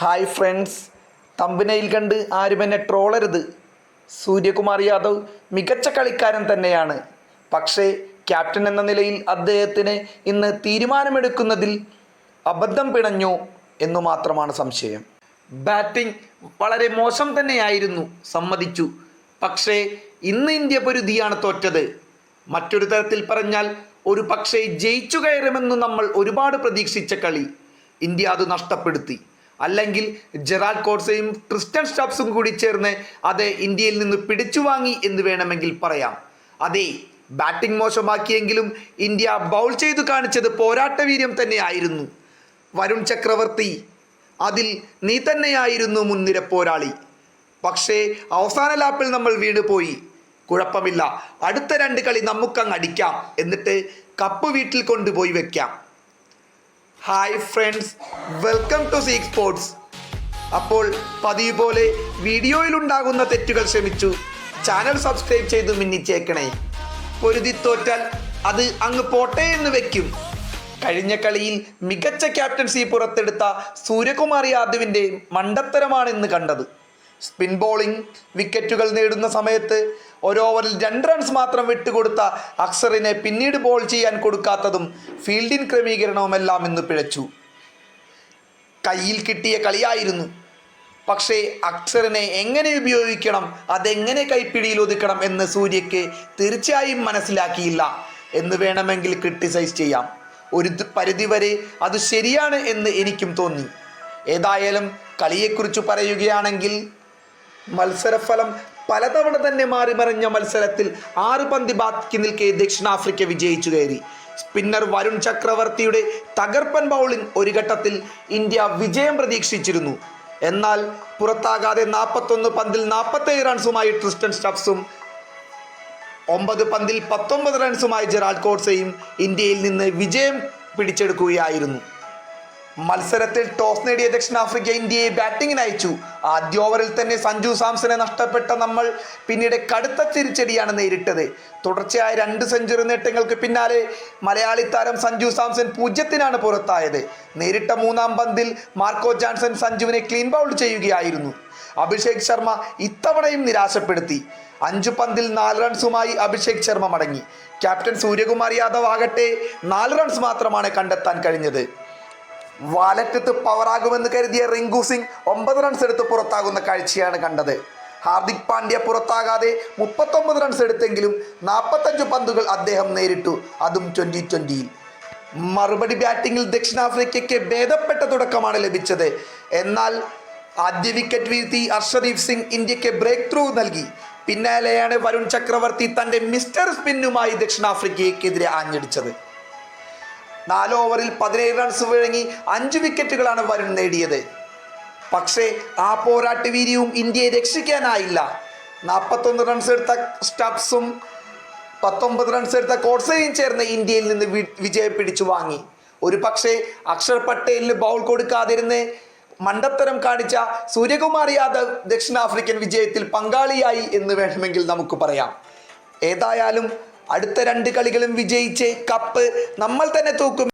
Hi friends തമ്പിനയിൽ കണ്ട് ആരും എന്നെ ട്രോളരുത്. സൂര്യകുമാർ യാദവ് മികച്ച കളിക്കാരൻ തന്നെയാണ്. പക്ഷേ ക്യാപ്റ്റൻ എന്ന നിലയിൽ അദ്ദേഹത്തിന് ഇന്ന് തീരുമാനമെടുക്കുന്നതിൽ അബദ്ധം പിണഞ്ഞു എന്നു മാത്രമാണ് സംശയം. ബാറ്റിംഗ് വളരെ മോശം തന്നെയായിരുന്നു സമ്മതിച്ചു. പക്ഷേ ഇന്ന് ഇന്ത്യ പൊരുതിയാണ് തോറ്റത്. മറ്റൊരു തരത്തിൽ പറഞ്ഞാൽ ഒരു പക്ഷേ ജയിച്ചു കയറുമെന്ന് നമ്മൾ ഒരുപാട് പ്രതീക്ഷിച്ച കളി. ഇന്ത്യ അത് നഷ്ടപ്പെടുത്തി. അല്ലെങ്കിൽ ജെറാൾഡ് കോട്സയും ക്രിസ്റ്റൻ സ്റ്റബ്സും കൂടി ചേർന്ന് അത് ഇന്ത്യയിൽ നിന്ന് പിടിച്ചു വാങ്ങി എന്ന് വേണമെങ്കിൽ പറയാം. അതെ ബാറ്റിംഗ് മോശമാക്കിയെങ്കിലും ഇന്ത്യ ബൗൾ ചെയ്തു കാണിച്ചത് പോരാട്ടവീര്യം തന്നെയായിരുന്നു. വരുൺ ചക്രവർത്തി അതിൽ നീ തന്നെയായിരുന്നു മുൻനിര പോരാളി. പക്ഷേ അവസാന ലാപ്പിൽ നമ്മൾ വീണുപോയി കുഴപ്പമില്ല. അടുത്ത രണ്ട് കളി നമുക്കങ്ങ് അടിക്കാം. എന്നിട്ട് കപ്പ് വീട്ടിൽ കൊണ്ടുപോയി വെക്കാം. Hi friends welcome to seek sports അപ്പോൾ പതിവ് പോലെ വീഡിയോയിലുണ്ടാകുന്ന തെറ്റുകൾ ക്ഷമിച്ചു. ചാനൽ സബ്സ്ക്രൈബ് ചെയ്ത് മിന്നിച്ചേക്കണേ. പൊരുതി തോറ്റാൽ അത് അങ്ങ് പോട്ടെ എന്ന് വെക്കും. കഴിഞ്ഞ കളിയിൽ മികച്ച ക്യാപ്റ്റൻസി പുറത്തെടുത്ത സൂര്യകുമാർ യാദവിന്റെ മണ്ടത്തരമാണെന്ന് കണ്ടത്. സ്പിൻ ബോളിംഗ് വിക്കറ്റുകൾ നേടുന്ന സമയത്ത് ഒരു ഓവറിൽ രണ്ട് റൺസ് മാത്രം വിട്ടുകൊടുത്ത അക്സറിനെ പിന്നീട് ബോൾ ചെയ്യാൻ കൊടുക്കാത്തതും ഫീൽഡിംഗ് ക്രമീകരണവുമെല്ലാം ഇന്ന് പിഴച്ചു. കയ്യിൽ കിട്ടിയ കളിയായിരുന്നു. പക്ഷേ അക്സറിനെ എങ്ങനെ ഉപയോഗിക്കണം അതെങ്ങനെ കൈപ്പിടിയിൽ ഒതുക്കണം എന്ന് സൂര്യയ്ക്ക് തീർച്ചയായും മനസ്സിലാക്കിയില്ല. എന്ന് വേണമെങ്കിൽ ക്രിട്ടിസൈസ് ചെയ്യാം. ഒരു പരിധിവരെ അത് ശരിയാണ് എന്ന് എനിക്കും തോന്നി. ഏതായാലും കളിയെക്കുറിച്ച് പറയുകയാണെങ്കിൽ മത്സരഫലം പലതവണ തന്നെ മാറി മറിഞ്ഞ മത്സരത്തിൽ ആറ് പന്തി ബാക്കി നിൽക്കെ ദക്ഷിണാഫ്രിക്ക വിജയിച്ചു കയറി. സ്പിന്നർ വരുൺ ചക്രവർത്തിയുടെ തകർപ്പൻ ബൗളിംഗ് ഒരു ഘട്ടത്തിൽ ഇന്ത്യ വിജയം പ്രതീക്ഷിച്ചിരുന്നു. എന്നാൽ പുറത്താകാതെ നാൽപ്പത്തൊന്ന് പന്തിൽ നാൽപ്പത്തേഴ് റൺസുമായി ട്രിസ്റ്റൻ സ്റ്റഫ്സും ഒമ്പത് പന്തിൽ പത്തൊമ്പത് റൺസുമായി ജെറാൾഡ് കോട്സയും ഇന്ത്യയിൽ നിന്ന് വിജയം പിടിച്ചെടുക്കുകയായിരുന്നു. മത്സരത്തിൽ ടോസ് നേടിയ ദക്ഷിണാഫ്രിക്ക ഇന്ത്യയെ ബാറ്റിംഗിന് അയച്ചു. ആദ്യ ഓവറിൽ തന്നെ സഞ്ജു സാംസനെ നഷ്ടപ്പെട്ട നമ്മൾ പിന്നീട് കടുത്ത തിരിച്ചടിയാണ് നേരിട്ടത്. തുടർച്ചയായ രണ്ട് സെഞ്ചുറി നേട്ടങ്ങൾക്ക് പിന്നാലെ മലയാളി താരം സഞ്ജു സാംസൺ പൂജ്യത്തിനാണ് പുറത്തായത്. നേരിട്ട മൂന്നാം പന്തിൽ മാർക്കോ ജാൻസൺ സഞ്ജുവിനെ ക്ലീൻ ബൗൾ ചെയ്യുകയായിരുന്നു. അഭിഷേക് ശർമ്മ ഇത്തവണയും നിരാശപ്പെടുത്തി. അഞ്ചു പന്തിൽ നാല് റൺസുമായി അഭിഷേക് ശർമ്മ മടങ്ങി. ക്യാപ്റ്റൻ സൂര്യകുമാർ യാദവ് ആകട്ടെ നാല് റൺസ് മാത്രമാണ് കണ്ടെത്താൻ കഴിഞ്ഞത്. വാലറ്റത്ത് പവറാകുമെന്ന് കരുതിയ റിങ്കു സിംഗ് ഒമ്പത് റൺസ് എടുത്ത് പുറത്താകുന്ന കാഴ്ചയാണ് കണ്ടത്. ഹാർദിക് പാണ്ഡ്യ പുറത്താകാതെ മുപ്പത്തൊമ്പത് റൺസ് എടുത്തെങ്കിലും നാൽപ്പത്തഞ്ച് പന്തുകൾ അദ്ദേഹം നേരിട്ടു. അതും ട്വന്റി ട്വന്റിയിൽ മറുപടി ബാറ്റിങ്ങിൽ ദക്ഷിണാഫ്രിക്കയ്ക്ക് ഭേദപ്പെട്ട തുടക്കമാണ് ലഭിച്ചത്. എന്നാൽ ആദ്യ വിക്കറ്റ് വീഴ്ത്തി അർഷദീപ് സിംഗ് ഇന്ത്യയ്ക്ക് ബ്രേക്ക് ത്രൂ നൽകി. പിന്നാലെയാണ് വരുൺ ചക്രവർത്തി തന്റെ മിസ്റ്റർ സ്പിന്നുമായി ദക്ഷിണാഫ്രിക്കയ്ക്കെതിരെ ആഞ്ഞടിച്ചത്. നാല് ഓവറിൽ പതിനേഴ് റൺസ് വഴങ്ങി അഞ്ച് വിക്കറ്റുകളാണ് വരുൺ നേടിയത്. പക്ഷേ ആ പോരാട്ട വീര്യവും ഇന്ത്യയെ രക്ഷിക്കാനായില്ല. നാൽപ്പത്തൊന്ന് റൺസ് എടുത്ത സ്റ്റബ്സും പത്തൊമ്പത് റൺസ് എടുത്ത കോട്സയും ചേർന്ന് ഇന്ത്യയിൽ നിന്ന് വിജയം പിടിച്ചു വാങ്ങി. ഒരു പക്ഷേ അക്ഷർ പട്ടേലിന് ബൗൾ കൊടുക്കാതിരുന്ന് മണ്ടത്തരം കാണിച്ച സൂര്യകുമാർ യാദവ് ദക്ഷിണാഫ്രിക്കൻ വിജയത്തിൽ പങ്കാളിയായി എന്ന് വേണമെങ്കിൽ നമുക്ക് പറയാം. ഏതായാലും അടുത്ത രണ്ട് കളികളും വിജയിച്ച് കപ്പ് നമ്മൾ തന്നെ തൂക്കും.